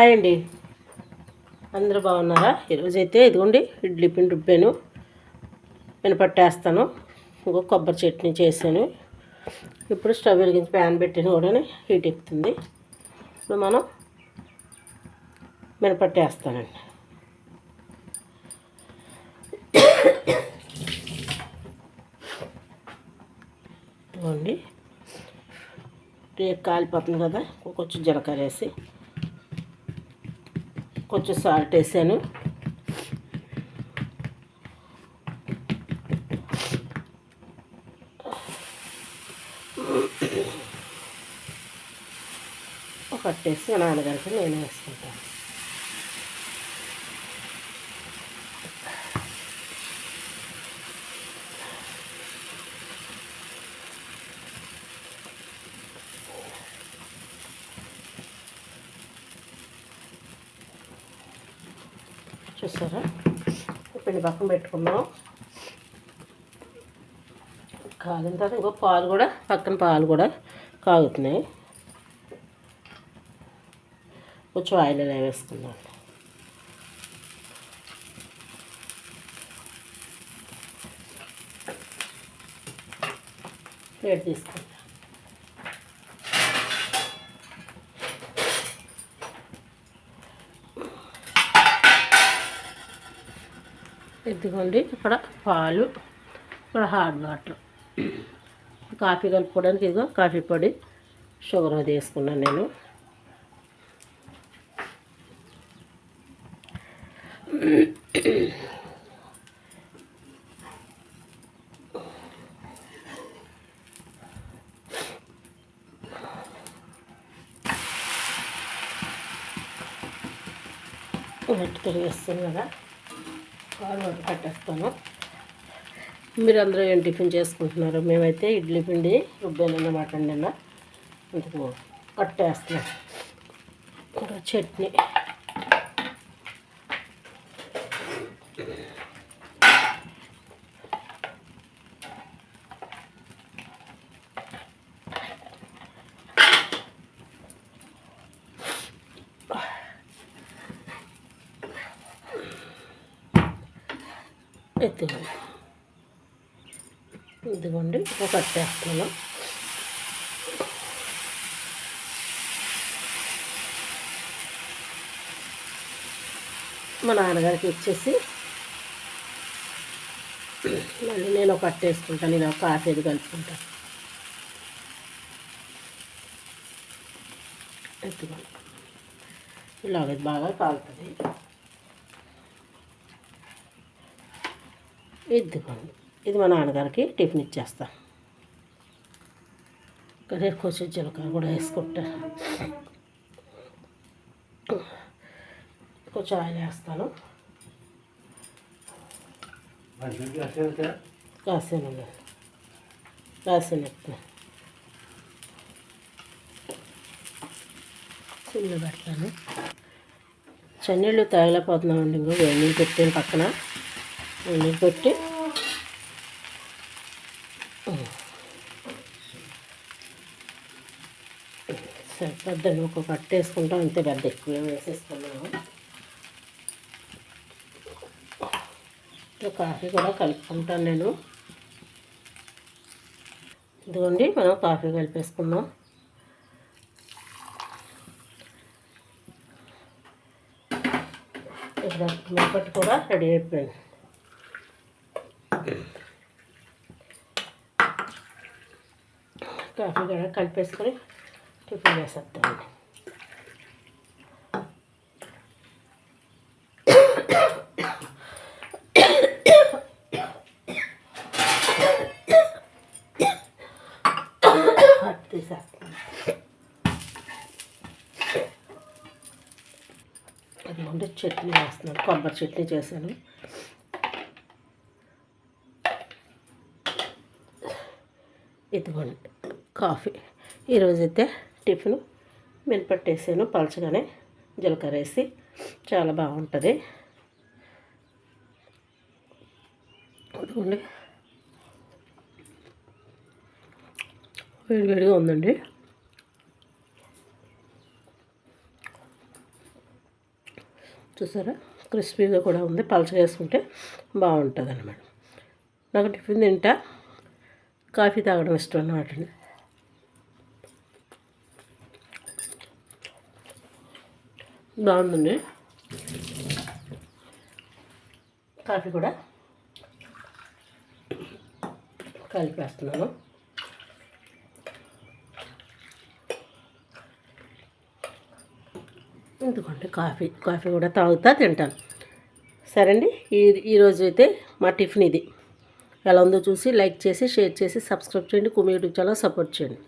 Hi అండి అందరూ బాగున్నారా? ఈరోజైతే ఇదిగోండి ఇడ్లీ పిండి రుబ్బాను. మినపట్టేస్తాను. ఇంకో కొబ్బరి చట్నీ చేశాను. ఇప్పుడు స్టవ్ వెలిగించి ప్యాన్ పెట్టిన కూడా హీట్ ఎక్కుతుంది. ఇప్పుడు మనం మినపట్టేస్తానండి. ఇదిగోండి. రేపు కాలిపోతుంది కదా కొంచెం జీలకర్ర వేసి. కొంచెం సాల్ట్ వేసాను. ఒక టేస్ట్ నాన్నగారికి నేను వేసుకుంటాను. చూసారా పిండి పక్కన పెట్టుకున్నాం కాగిన తర్వాత ఇంకో పాలు కూడా పక్కన పాలు కూడా కాగుతున్నాయి. కొంచెం ఆయిల్ అలా వేసుకుందాం. ప్లేట్ తీసుకుందాం. ఇదిగోండి ఇక్కడ పాలు ఇక్కడ హార్డ్ వాటర్. కాఫీ కలుపుకోవడానికి ఇదిగో కాఫీ పొడి షుగర్ అది వేసుకున్నాను నేను. నెట్ వేస్తుంది కదా పాలు వరకు కట్టేస్తాను మీరు అందరూ ఏం టిఫిన్ చేసుకుంటున్నారు మేమైతే ఇడ్లీ పిండి రుబ్బానన్నమాట నిన్న. అందుకు కట్టేస్తున్నాం చట్నీ. ఎత్తుకోండి ఇదిగోండి ఒక కట్టేస్తున్నాను మా నాన్నగారికి ఇచ్చేసి మళ్ళీ నేను ఒక కట్టేసుకుంటాను నేను ఒక కాఫీ కలుపుకుంటాను ఎత్తుకోండి. ఇలాగ బాగా కాలుతుంది. ఇదిగోండి. ఇది మా నాన్నగారికి టిఫిన్ ఇచ్చేస్తా. రేపు కొంచెం జీలకర్ర కూడా వేసుకుంటా. కొంచెం ఆయిల్ వేస్తాను. కాసాను కాసాను చిన్న పెడతాను. చన్నీళ్ళు తాగలేకపోతున్నామండి ఇంకో వేడి నీళ్ళు పెట్టాను పక్కన. వేడి నీళ్ళు పెట్టి ఒక కట్ట వేసుకుంటాం అంతే పెద్ద ఎక్కువ వేసేసుకున్నాము కాఫీ కూడా కలుపుకుంటాను నేను. ఇదిగోండి మనం కాఫీ కలిపేసుకుందాం. ఇక్కడ మిరపట్టు కూడా రెడీ అయిపోయింది. కాఫీ కూడా కలిపేసుకొని టిఫిన్ చేసేద్దామండి అది ముందు చట్నీ వేస్తున్నాను కొబ్బరి చట్నీ చేశాను. ఇదిగోండి. కాఫీ. ఈరోజైతే టిఫిన్ మినపట్టేసాను పలచగానే జీలకర్ర వేసి. చాలా బాగుంటుంది. అదిగోండి వేడివేడిగా ఉందండి. చూసారా? క్రిస్పీగా కూడా ఉంది. పలచగా వేసుకుంటే బాగుంటుంది అన్నమాట నాకు టిఫిన్ తింటా. కాఫీ తాగడం ఇష్టం అన్నమాట బాగుందండి. కాఫీ కూడా కలిపేస్తున్నాను. ఎందుకంటే కాఫీ. కాఫీ కూడా తాగుతా తింటాను. సరే అండి ఈ ఈరోజు అయితే మా టిఫిన్ ఇది. ఎలా ఉందో చూసి లైక్ చేసి షేర్ చేసి సబ్స్క్రైబ్ చేయండి. కుమి యూట్యూబ్ ఛానల్ సపోర్ట్ చేయండి.